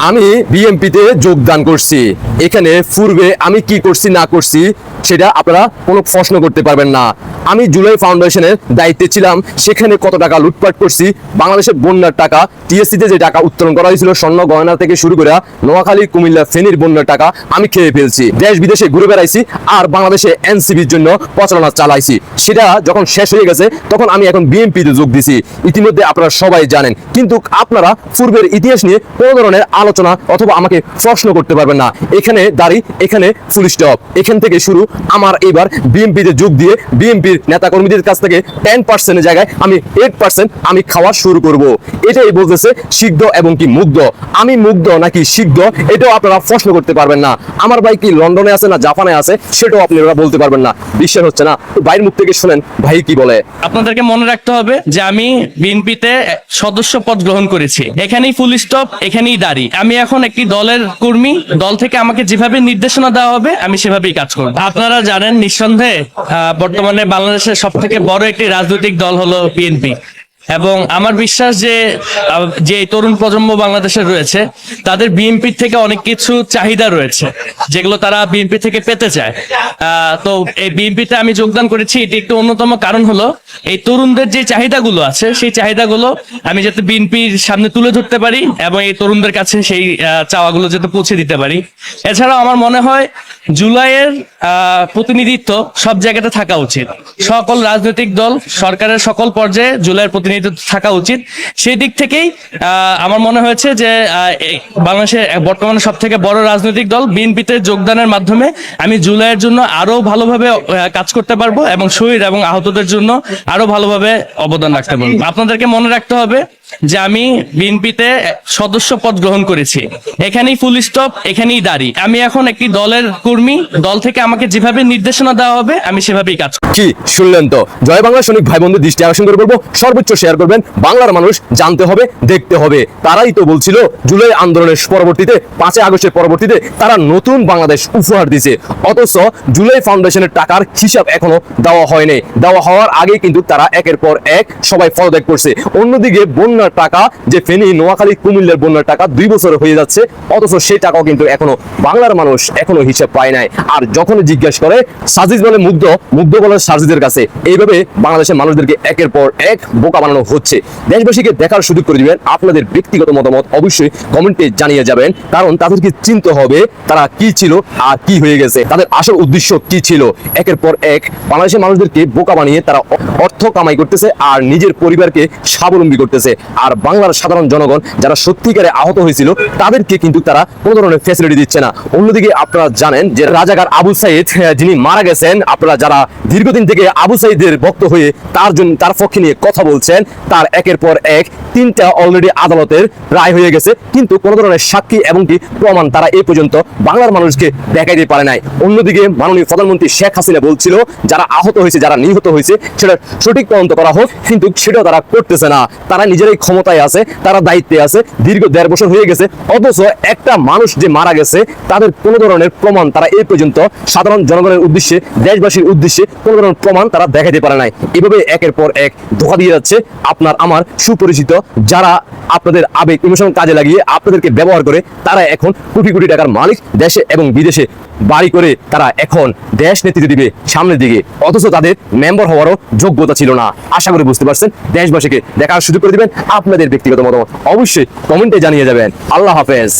আমি বিএমপিতে যোগদান করছি। এখানে পূর্বে আমি কি করছি না করছি সেটা আপনারা কোনো প্রশ্ন করতে পারবেন না। আমি জুলাই ফাউন্ডেশনের দায়িত্বে ছিলাম, সেখানে কত টাকা লুটপাট করছি, বাংলাদেশের বন্যার টাকা, টিএসসিতে যে টাকা উত্তোলন করা হয়েছিল, স্বর্ণ গয়না থেকে শুরু করে নোয়াখালী, কুমিল্লা, ফেনীর বন্যার টাকা আমি খেয়ে ফেলছি। দেশ বিদেশে ঘুরে বেড়াইছি আর বাংলাদেশে এনসিবির জন্য প্রচারণা চালাইছি। সেটা যখন শেষ হয়ে গেছে, তখন আমি এখন বিএনপিতে যোগ দিছি। ইতিমধ্যে আপনারা সবাই জানেন। কিন্তু আপনারা পূর্বের ইতিহাস নিয়ে কোনো ধরনের আলোচনা অথবা আমাকে প্রশ্ন করতে পারবেন না। এখানে দাঁড়ি, এখানে ফুল স্টপ এখান থেকে শুরু আমার এবার বিএনপিতে যোগ দিয়ে বিএনপির নেতা কর্মীদের কাছ থেকে টেন পার্সেন্টের জায়গায় আমি এইট পার্সেন্ট আমি খাওয়া শুরু করব। এটাই বলতেছে সিদ্ধ এবং কি মুগ্ধ। আমি মুগ্ধ নাকি সিদ্ধ? এটাও আপনারা প্রশ্ন করতে পারবেন না। আমার ভাই কি লন্ডনে আছে না জাপানে আছে? সেটাও আপনারা বলতে পারবেন না। বিশ্বাস হচ্ছে না। তো ভাইয়ের মুখ থেকে শুনেন, ভাই কি বলে? আপনাদেরকে মনে রাখতে হবে যে আমি বিএনপিতে সদস্য পদ গ্রহণ করেছি। এখানেই ফুল স্টপ এখানেই দাঁড়ি। আমি এখন একটি দলের কর্মী। দল থেকে আমাকে যেভাবে নির্দেশনা দেওয়া হবে, আমি সেভাবেই কাজ করব। আপনারা জানেন নিঃসন্দেহে বর্তমানে বাংলাদেশের সব থেকে বড় একটি রাজনৈতিক দল হলো বিএনপি এবং আমার বিশ্বাস যে যে তরুণ প্রজন্ম বাংলাদেশে রয়েছে, তাদের বিএনপির থেকে অনেক কিছু চাহিদা রয়েছে, যেগুলো তারা বিএনপি থেকে পেতে চায়। তো এই বিএনপিতে আমি যোগদান করেছি, এটি একটি অন্যতম কারণ হলো, এই তরুণদের যে চাহিদাগুলো আছে, সেই চাহিদাগুলো আমি যাতে বিএনপির সামনে তুলে ধরতে পারি, এবং এই তরুণদের কাছে সেই চাওয়াগুলো যাতে পৌঁছে দিতে পারি। এছাড়াও আমার মনে হয় জুলাইয়ের প্রতিনিধিত্ব সব জায়গাতে থাকা উচিত। সকল রাজনৈতিক দল, সরকারের সকল পর্যায়ে জুলাইয়ের প্রতিনিধিত্ব থাকা উচিত। সেই দিক থেকেই আমার মনে হয়েছে যে বাংলাদেশের বর্তমানে সব থেকে বড় রাজনৈতিক দল বিএনপিতে যোগদানের মাধ্যমে আমি জুলাইয়ের জন্য আরও ভালোভাবে কাজ করতে পারব এবং শহীদ এবং আহতদের জন্য আরও ভালোভাবে অবদান রাখতে পারব। আপনাদেরকে মনে রাখতে হবে যে আমি বিএনপিতে সদস্য পদ গ্রহণ করেছি। এখানেই ফুল স্টপ এখানেই দাঁড়ি। আমি এখন একটি দলের কর্মী, দল থেকে আমাকে যেভাবে নির্দেশনা দেওয়া হবে, আমি সেভাবেই কাজ কি শুনলেন তো? জয় বাংলা সৈনিক ভাই বন্ধু দৃষ্টি আকর্ষণ করে বলব, সর্বোচ্চ শেয়ার করবেন, বাংলার মানুষ জানতে হবে, দেখতে হবে। তারাই তো বলছিল, জুলাই আন্দোলনের পরবর্তীতে, পাঁচই আগস্টের পরবর্তীতে তারা নতুন বাংলাদেশ উপহার দিছে অথচ জুলাই ফাউন্ডেশনের টাকার হিসাব এখনও দেওয়া হয়নি। দেওয়া হওয়ার আগে কিন্তু তারা একের পর এক সবাই পদত্যাগ করছে। অন্যদিকে বন্যার টাকা, যে ফেনী, নোয়াখালী, কুমিল্লার বন্যার টাকা দুই বছর হয়ে যাচ্ছে, অথচ সেই টাকাও কিন্তু এখনও বাংলার মানুষ এখনও হিসাব পায় নাই। আর যখন জিজ্ঞেস করে, সাজিদ বলে মুগ্ধ মুগ্ধ বলে সাজিদের কাছে, এইভাবে বাংলাদেশের মানুষদেরকে একের পর এক বোকা বানানো হচ্ছে। দেশবাসীকে দেখার সুযোগ করে দিবেন, আপনাদের ব্যক্তিগত মতামত অবশ্যই কমেন্টে জানিয়ে যাবেন, কারণ তাদেরকে চিনতে হবে, তারা কি ছিল আর কি হয়ে গেছে, তাদের আসল উদ্দেশ্য কি ছিল? একের পর এক বাংলাদেশের মানুষদেরকে বোকা বানিয়ে তারা অর্থ কামাই করতেছে আর নিজের পরিবারকে স্বাবলম্বী করতেছে। আর বাংলার সাধারণ জনগণ যারা সত্যিকারে আহত হয়েছিল, তাদেরকে কিন্তু তারা কোনো ধরনের ফ্যাসিলিটি দিচ্ছে না। অন্যদিকে আপনারা জানেন যে রাজাকার আবু সাইদ যিনি মারা গেছেন, আপনারা যারা দীর্ঘদিন থেকে আবু সাইদের ভক্ত হয়ে তার জন্য তার পক্ষে নিয়ে কথা বলছেন, তার একের পর এক তিনটা অলরেডি আদালতের রায় হয়ে গেছে। কিন্তু কোনো ধরনের সাক্ষী এবং কি প্রমাণ তারা এই পর্যন্ত বাংলার মানুষকে দেখাইতে পারে নাই। অন্যদিকে মাননীয় প্রধানমন্ত্রী শেখ হাসিনা বলছিল, যারা আহত হয়েছে, যারা নিহত হয়েছে, সেটা সঠিক তদন্ত করা হোক, কিন্তু সেটাও তারা করতেছে না। তারা নিজেরাই ক্ষমতায় আছে, তারা দায়িত্বে আছে, দীর্ঘ দেড় বছর হয়ে গেছে, অথচ একটা মানুষ যে মারা গেছে, তাদের কোনো ধরনের প্রমাণ তারা এই পর্যন্ত সাধারণ জনগণের উদ্দেশ্যে, দেশবাসীর উদ্দেশ্যে কোনো ধরনের প্রমাণ তারা দেখাতে পারে নাই। এভাবে একের পর এক ধোকা দিয়ে যাচ্ছে আপনার, আমার সুপরিচিত যারা আপনাদের আবেগ ইমোশন কাজে লাগিয়ে আপনাদেরকে ব্যবহার করে, তারা এখন কোটি কোটি টাকার মালিক দেশে এবং বিদেশে। বাড়ি করে তারা এখন দেশ নেতৃত্ব দিবে সামনের দিকে, অথচ তাদের মেম্বার হওয়ারও যোগ্যতা ছিল না। আশা করি বুঝতে পারছেন? দেশবাসীকে দেখার সুযোগ করে দিবেন। আপনাদের ব্যক্তিগত মতামত অবশ্যই কমেন্টে জানিয়ে যাবেন। আল্লাহ হাফেজ।